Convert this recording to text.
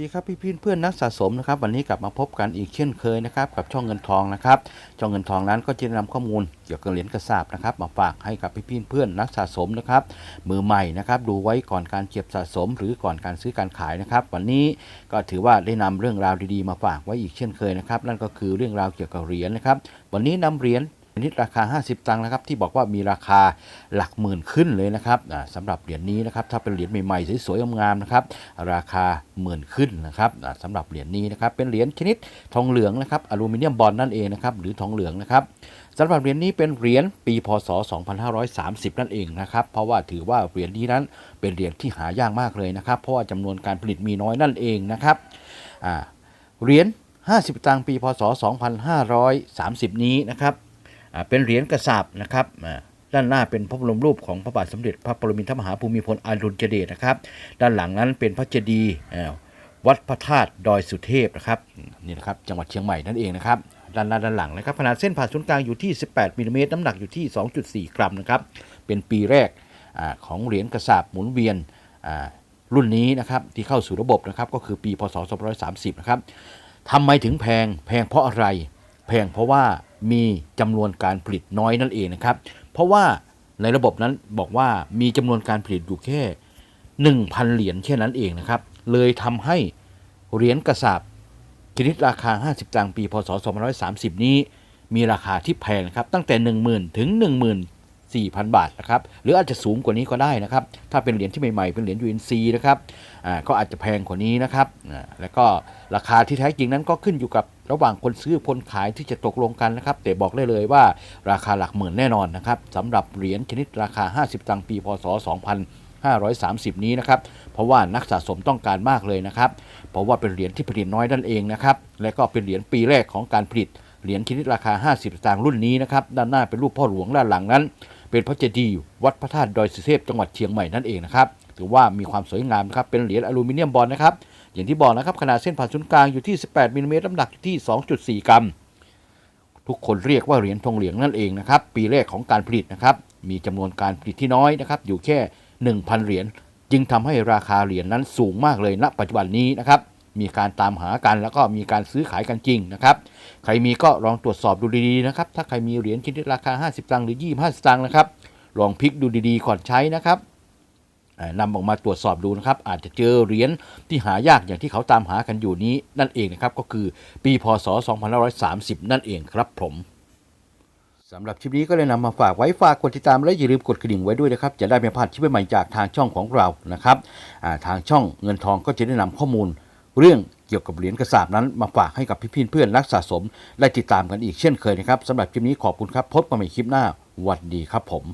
ดีครับพี่พี่เพื่อนนักสะสมนะครับวันนี้กลับมาพบกันอีกเช่นเคยนะครับกับช่องเงินทองนะครับช่องเงินทองนั้นก็จะนำข้อมูลเกี่ยวกับเหรียญกระสาบนะครับมาฝากให้กับพี่พี่เพื่อนนักสะสมนะครับมือใหม่นะครับดูไว้ก่อนการเก็บสะสม หรือก่อนการซื้อการขายนะครับ วันนี้ก็ถือว่าได้นำเรื่องราวดีๆ มาฝากไว้อีกเช่นเคยนะครับนั่นก็คือเรื่องราวเกี่ยวกับเหรียญนะครับวันนี้นำเหรียญ ชนิดราคา 50 ตังค์นะครับที่บอกว่ามีราคาหลักหมื่นขึ้นเลยนะครับสำหรับเหรียญนี้นะครับถ้าเป็นเหรียญใหม่ๆสวยๆงามๆนะครับราคาหมื่นขึ้นนะครับสำหรับเหรียญนี้นะครับเป็นเหรียญชนิดทองเหลืองนะครับอลูมิเนียมบอลนั่นเองนะครับหรือทองเหลืองนะครับสำหรับเหรียญนี้เป็นเหรียญปีพศ 2530 นั่นเองนะครับเพราะว่าถือว่าเหรียญนี้นั้นเป็นเหรียญที่หายากมากเลยนะครับเพราะว่าจำนวนการผลิตมีน้อยนั่นเองนะครับเหรียญ50 ตังค์ปีพศ 2530 นี้นะครับ เป็นเหรียญกระสาบนะครับด้านหน้าเป็นพระบรมรูปของพระบาทสมเด็จพระปรมินทรมหาภูมิพลอดุลยเดชนะครับ ด้านหลังนั้นเป็นพระเจดีย์วัดพระธาตุดอยสุเทพนะครับนี่นะครับจังหวัดเชียงใหม่นั่นเองนะครับด้านหน้าด้านหลังนะครับขนาดเส้นผ่าศูนย์กลางอยู่ที่ 18มิลลิเมตรน้ำหนักอยู่ที่ 2.4 กรัมนะครับเป็นปีแรกอของเหรียญกระสาบหมุนเวียนรุ่นนี้นะครับที่เข้าสู่ระบบนะครับก็คือปีพศ2530 นะครับทำไมถึงแพงแพงเพราะอะไร แพงเพราะว่า มีจำนวนการผลิตน้อยนั่นเองนะครับ เพราะว่าในระบบนั้นบอกว่ามีจำนวนการผลิตอยู่แค่ 1,000 เหรียญแค่นั้นเองนะครับ เลยทำให้เหรียญกระสาบชนิดราคา 50ตังค์ปี พศ 2530 นี้ มีราคาที่แพงครับ ตั้งแต่ 10,000 ถึง 4,000 บาทนะครับหรืออาจจะสูงกว่านี้ก็ได้นะครับ ถ้าเป็นเหรียญที่ใหม่ๆ เป็นเหรียญ UNC นะครับอ่าก็อาจจะแพงกว่านี้นะครับอ่าแล้วก็ราคาที่แท้จริงนั้นก็ขึ้นอยู่กับระหว่างคนซื้อคนขายที่จะตกลงกันนะครับ แต่บอกได้เลยว่าราคาหลักหมื่นแน่นอนนะครับสำหรับเหรียญชนิดราคา 50 ตังค์ปีพศ 2530 นี้นะครับ เพราะว่านักสะสมต้องการมากเลยนะครับ เพราะว่าเป็นเหรียญที่ผลิตน้อยนั่นเองนะครับ และก็เป็นเหรียญปีแรกของการผลิตเหรียญชนิดราคา 50 ตังค์รุ่นนี้นะครับ ด้านหน้าเป็นรูปพ่อหลวงด้านหลังนั้น เป็นพระเจดีย์วัดพระธาตุดอยสุเทพจังหวัดเชียงใหม่นั่นเองนะครับถือว่ามีความสวยงามนะครับเป็นเหรียญอลูมิเนียมบอลนะครับอย่างที่บอกนะครับขนาดเส้นผ่านศูนย์กลางอยู่ที่ 18มิลลิเมตรน้ำหนักอยู่ที่ 2.4 กรัม ทุกคนเรียกว่าเหรียญทองเหลืองนั่นเองนะครับปีแรกของการผลิตนะครับมีจำนวนการผลิตที่น้อยนะครับอยู่แค่ 1,000 เหรียญจึงทำให้ราคาเหรียญนั้นสูงมากเลยณปัจจุบันนี้นะครับ มีการตามหากัน แล้วก็มีการซื้อขายกันจริงนะครับ ใครมีก็ลองตรวจสอบดูดีๆนะครับ ถ้าใครมีเหรียญชนิดราคา 50ตังค์หรือ 25ตังค์นะครับ ลองพลิกดูดีๆก่อนใช้นะครับอ่านำออกมาตรวจสอบดูนะครับ อาจจะเจอเหรียญที่หายากอย่างที่เขาตามหากันอยู่นี้นั่นเองนะครับ ก็คือปีพศ 2530 นั่นเองครับผมสำหรับคลิปนี้ก็เลยนำมาฝากไว้ฝากกดติดตามและอย่าลืมกดกระดิ่งไว้ด้วยนะครับ จะได้ไม่พลาดคลิปใหม่ๆจากทางช่องของเรานะครับทางช่องเงินทองก็จะได้นำข้อมูล เรื่องเกี่ยวกับเหรียญกระสาบนั้นมาฝากให้กับพี่ๆเพื่อนนักสะสม ได้ติดตามกันอีกเช่นเคยนะครับสำหรับคลิปนี้ขอบคุณครับพบกันใหม่คลิปหน้าวัสดีครับผม